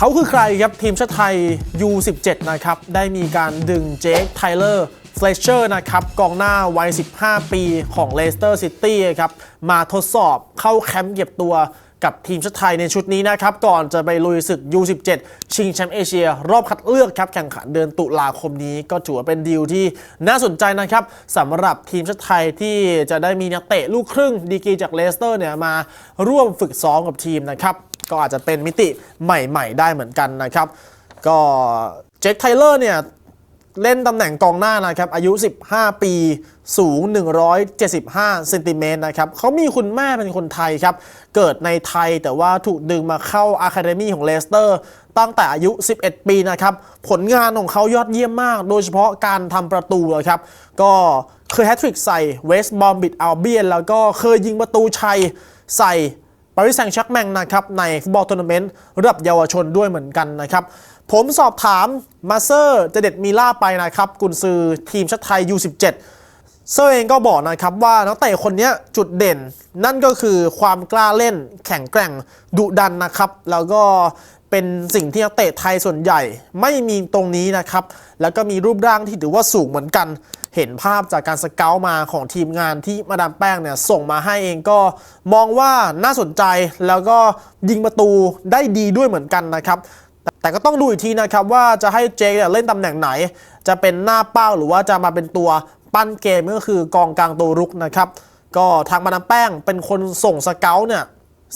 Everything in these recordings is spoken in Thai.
เขาคือใครครับ ทีมชาติไทย U17 นะครับ ได้มีการดึงเจคไทเลอร์เฟลเชอร์นะครับกองหน้าวัย 15 ปีของเลสเตอร์ซิตี้ครับมาทดสอบเข้าแคมป์เก็บตัวกับทีมชาติไทยในชุดนี้นะครับ ก่อนจะไปลุยศึก U17 ชิงแชมป์เอเชีย รอบคัดเลือกครับ แข่งขันเดือนตุลาคมนี้ก็ถือว่าเป็นดีลที่น่าสนใจนะครับสำหรับทีมชาติไทยที่จะได้มีนักเตะลูกครึ่งดีกีจากเลสเตอร์เนี่ยมาร่วมฝึกซ้อมกับทีมนะครับ ก็อาจจะเป็นมิติใหม่ ๆ ได้เหมือนกันนะครับ ก็เจคไทเลอร์เนี่ยเล่นตำแหน่งกองหน้านะครับ อายุ 15 ปี สูง 175เซนติเมตรนะครับเขามีคุณแม่เป็นคนไทยครับ เกิดในไทยแต่ว่าถูกดึงมาเข้าอะคาเดมีของเลสเตอร์ ตั้งแต่อายุ 11 ปีนะครับ ผลงานของเขายอดเยี่ยมมาก โดยเฉพาะการทำประตูนะครับ ก็เคยแฮตทริกใส่เวสต์บอมบิดอัลเบียนแล้วก็เคยยิงประตูชัยใส่ ปาริสแซงต์แชักแมงนะครับในฟุตบอลทัวร์นาเมนต์ระดับเยาวชนด้วยเหมือนกันนะครับ ผมสอบถามมาเซอร์เจเด็ดมีล่าไปนะครับกุนซือทีมชาติไทย U17 เซอร์เองก็บอกนะครับว่านักเตะคนนี้จุดเด่น นั่นก็คือความกล้าเล่นแข็งแกร่งดุดันนะครับ แล้วก็ เป็นสิ่งที่นักเตะไทยส่วนใหญ่ไม่มีตรงนี้นะครับ แล้วก็มีรูปร่างที่ถือว่าสูงเหมือนกัน เห็นภาพจากการสเกลมาของทีมงานที่มาดามแป้งเนี่ยส่งมาให้เองก็มองว่าน่าสนใจแล้วก็ยิงประตูได้ดีด้วยเหมือนกันนะครับแต่ก็ต้องดูอีกทีนะครับว่าจะให้เจคเล่นตำแหน่งไหน จะเป็นหน้าเป้าหรือว่าจะมาเป็นตัวปั้นเกมก็คือกองกลางตัวรุกนะครับ ก็ทางมาดามแป้งเป็นคนส่งสเกลเนี่ย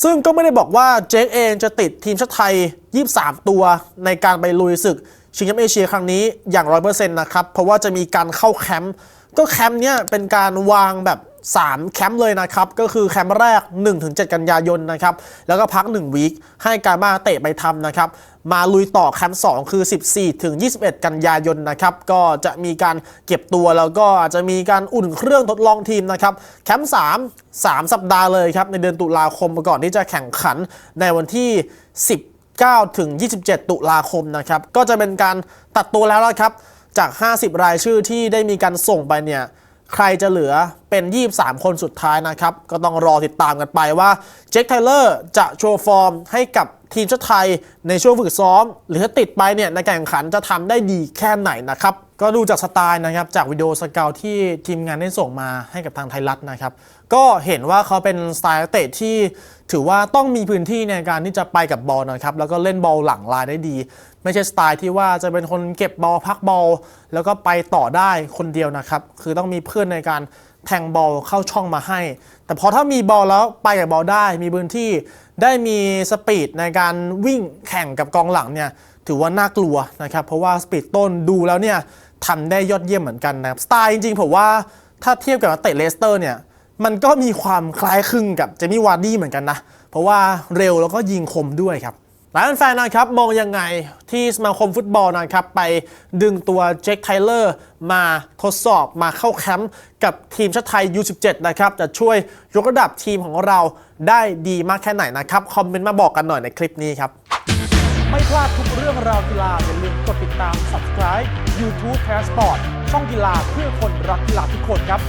ซึ่งก็ไม่ได้บอกว่าเจคเองจะติดทีมชาติไทย 23 ตัวในการไปลุยศึก ชิงแชมป์เอเชียครั้งนี้อย่าง 100%นะครับ เพราะว่าจะมีการเข้าแคมป์ก็แคมป์เนี้ยเป็นการวางแบบ 3 แคมป์เลยนะครับ ก็คือแคมป์แรก 1-7 กันยายนนะครับ แล้วก็พัก 1 วีคให้การมาเตะไปทำนะครับ มาลุยต่อแคมป์2คือ 14ถึง21 กันยายนนะครับ ก็จะมีการเก็บตัวแล้วก็อาจจะมีการอุ่นเครื่องทดลองทีมนะครับ แคมป์3 3 สัปดาห์เลยครับ ในเดือนตุลาคมก่อนที่จะแข่งขันในวันที่ 10 9ถึง 27 ตุลาคมนะครับ ก็จะเป็นการตัดตัวแล้วนะครับ จาก 50 รายชื่อที่ได้มีการส่งไปเนี่ย ใครจะเหลือ เป็น 23 คนสุดท้ายนะครับ ก็ต้องรอติดตามกันไปว่าเจคไทเลอร์จะโชว์ฟอร์มให้กับทีมชาติไทยในช่วงฝึกซ้อม หรือถ้าติดไปเนี่ยในการแข่งขันจะทำได้ดีแค่ไหนนะครับ ก็ดูจากสไตล์นะครับ จากวิดีโอสเกลที่ทีมงานได้ส่งมาให้กับทางไทยรัฐนะครับ ก็เห็นว่าเขาเป็นสไตล์เตะที่ถือว่าต้องมีพื้นที่ในการที่จะไปกับบอลนะครับ แล้วก็เล่นบอลหลังลายได้ดี ไม่ใช่สไตล์ที่ว่าจะเป็นคนเก็บบอลพักบอลแล้วก็ไปต่อได้คนเดียวนะครับ คือต้องมีเพื่อนในการ แทงบอลเข้าช่องมาให้ แต่พอถ้ามีบอลแล้วไปกับบอลได้ มีพื้นที่ได้มีสปีดในการวิ่งแข่งกับกองหลังเนี่ยถือว่าน่ากลัวนะครับ เพราะว่าสปีดต้นดูแล้วเนี่ยทำได้ยอดเยี่ยมเหมือนกันนะครับสไตล์จริงๆผมว่าถ้าเทียบกับนักเตะเลสเตอร์เนี่ยมันก็มีความคล้ายคลึงกับเจมี่วาร์ดี้เหมือนกันนะ เพราะว่าเร็วแล้วก็ยิงคมด้วยครับ หลายแฟนๆนะครับมองยังไงที่สมาคมฟุตบอลนะครับไปดึงตัวเจคไทเลอร์มาทดสอบมาเข้าแคมป์กับทีมชาติไทย U17 นะครับจะช่วยยกระดับทีมของเราได้ดีมากแค่ไหนนะครับ คอมเมนต์มาบอกกันหน่อยในคลิปนี้ครับ ไม่พลาดทุกเรื่องราวกีฬาอย่าลืมกดติดตาม subscribe YouTube Passport ช่องกีฬาเพื่อคนรักกีฬาทุกคนครับ